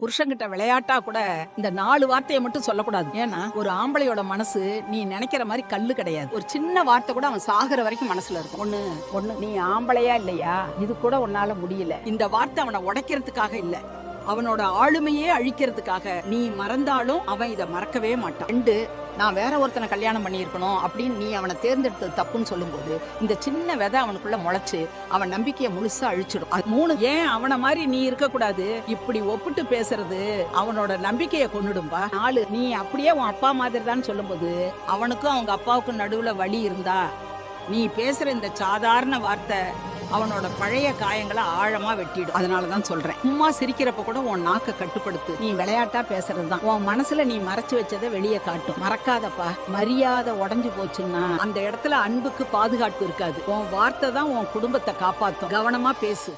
புருஷன்கிட்ட விளையாட்டா கூட இந்த நாலு வார்த்தையை மட்டும் சொல்லக்கூடாது. ஏன்னா ஒரு ஆம்பளையோட மனசு நீ நினைக்கிற மாதிரி கல்லு கிடையாது. ஒரு சின்ன வார்த்தை கூட அவன் சாகுற வரைக்கும் மனசுல இருக்கும். ஒண்ணு ஒண்ணு நீ ஆம்பளையா இல்லையா? இது கூட உன்னால முடியல. இந்த வார்த்தை அவனை உடைக்கிறதுக்காக இல்லை. அவனோட ஆளுமையே அழிக்கிறதுக்காக நீ மறந்தாலும் அவன் இதை மறக்கவே மாட்டான். ரெண்டு நான் வேற ஒருத்தனை கல்யாணம் பண்ணியிருக்கணும் அப்படின்னு நீ அவனை தேர்ந்தெடுத்தது தப்புன்னு சொல்லும்போது இந்த சின்ன விதை அவனுக்குள்ள முளைச்சு அவன் நம்பிக்கையை முழுசா அழிச்சிடும். அது மூணு ஏன் அவனை மாதிரி நீ இருக்கக்கூடாது? இப்படி ஒப்பிட்டு பேசுறது அவனோட நம்பிக்கையை கொண்டுடும்பா நாலு நீ அப்படியே உன் அப்பா மாதிரி தான் சொல்லும்போது அவனுக்கும் அவங்க அப்பாவுக்கும் நடுவுல வழி இருந்தா நீ பேசுற இந்த சாதாரண வார்த்தை அவனோட பழைய காயங்களை ஆழமா வெட்டிடும். அதனாலதான் சொல்றேன். சும்மா சிரிக்கிறப்ப கூட உன் நாக்க கட்டுப்படுத்து. நீ விளையாட்டா பேசுறதுதான். உன் மனசுல நீ மறைச்சு வச்சதை வெளியே காட்டும். மறக்காதப்பா. மரியாதை உடஞ்சு போச்சுன்னா அந்த இடத்துல அன்புக்கு பாதுகாப்பு இருக்காது. உன் வார்த்தை தான் உன் குடும்பத்தை காப்பாத்தும். கவனமா பேசு.